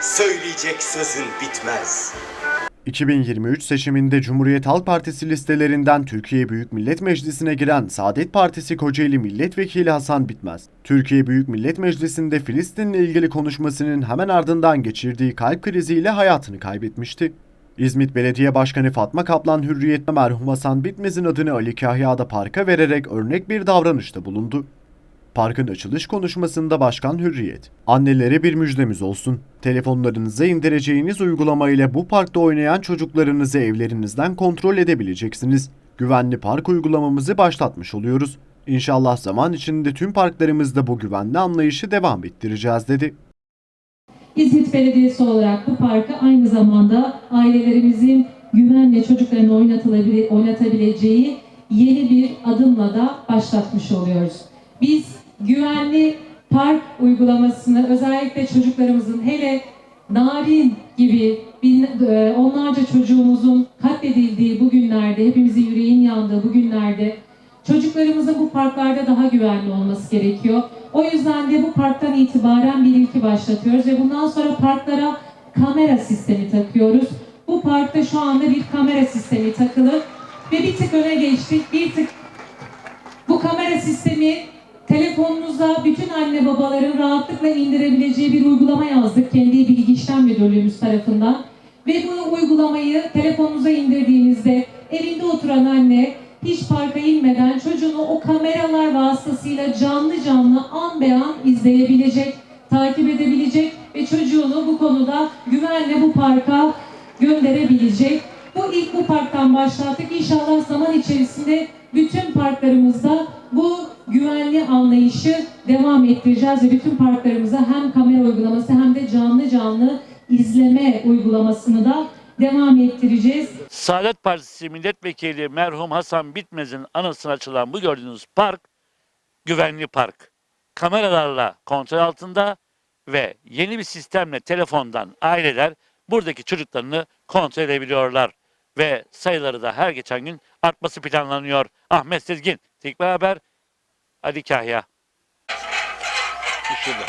söyleyecek sözün bitmez. 2023 seçiminde Cumhuriyet Halk Partisi listelerinden Türkiye Büyük Millet Meclisi'ne giren Saadet Partisi Kocaeli Milletvekili Hasan Bitmez, Türkiye Büyük Millet Meclisi'nde Filistin'le ilgili konuşmasının hemen ardından geçirdiği kalp kriziyle hayatını kaybetmişti. İzmit Belediye Başkanı Fatma Kaplan Hürriyet'te merhum Hasan Bitmez'in adını Ali Kahya'da parka vererek örnek bir davranışta bulundu. Parkın açılış konuşmasında Başkan Hürriyet, annelere bir müjdemiz olsun. Telefonlarınıza indireceğiniz uygulamayla bu parkta oynayan çocuklarınızı evlerinizden kontrol edebileceksiniz. Güvenli park uygulamamızı başlatmış oluyoruz. İnşallah zaman içinde tüm parklarımızda bu güvenli anlayışı devam ettireceğiz dedi. İzmit Belediyesi olarak bu parkı aynı zamanda ailelerimizin güvenle çocuklarını oynatabileceği yeni bir adımla da başlatmış oluyoruz. Biz güvenli park uygulamasını özellikle çocuklarımızın hele Narin gibi bin, e, onlarca çocuğumuzun katledildiği bu günlerde, hepimizin yüreğin yandığı bu günlerde Çocuklarımızın bu parklarda daha güvenli olması gerekiyor. O yüzden de bu parktan itibaren bir ilki başlatıyoruz ve bundan sonra parklara kamera sistemi takıyoruz. Bu parkta şu anda bir kamera sistemi takılı ve bir tık öne geçtik. Bir tık bu kamera sistemi telefonunuza bütün anne babaların rahatlıkla indirebileceği bir uygulama yazdık kendi bilgi işlem müdürlüğümüz tarafından. Ve bu uygulamayı telefonunuza indirdiğinizde evinde oturan anne hiç parka inmeden çocuğunu o kameralar vasıtasıyla canlı canlı an be an izleyebilecek, takip edebilecek ve çocuğunu bu konuda güvenle bu parka gönderebilecek. Bu ilk bu parktan başlattık. İnşallah zaman içerisinde bütün parklarımızda bu güvenli anlayışı devam ettireceğiz ve bütün parklarımıza hem kamera uygulaması hem de canlı canlı izleme uygulamasını da devam ettireceğiz. Saadet Partisi milletvekili merhum Hasan Bitmez'in anısına açılan bu gördüğünüz park güvenli park. Kameralarla kontrol altında ve yeni bir sistemle telefondan aileler buradaki çocuklarını kontrol edebiliyorlar. Ve sayıları da her geçen gün artması planlanıyor. Ahmet Sezgin, Tekrar Haber, Ali Kahya. Şurada.